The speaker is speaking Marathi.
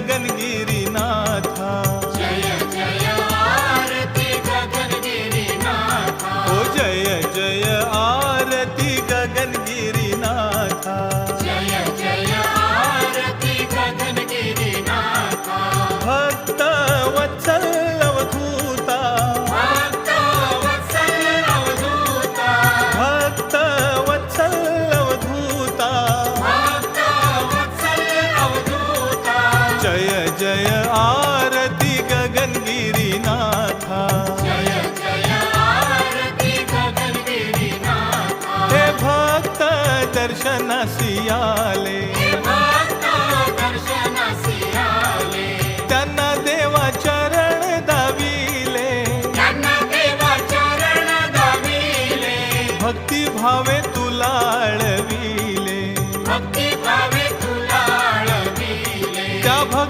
गगनगिरीनाथा जय जय आरती गगनगिरीनाथा ओ जय जय आरती गगनगिरीनाथा जय जय आरती गगनगिरीनाथा भक्त वत्सल दर्शनासी आले त्यांना देवा चरण दाविले. भक्ती भावे तुला आळविले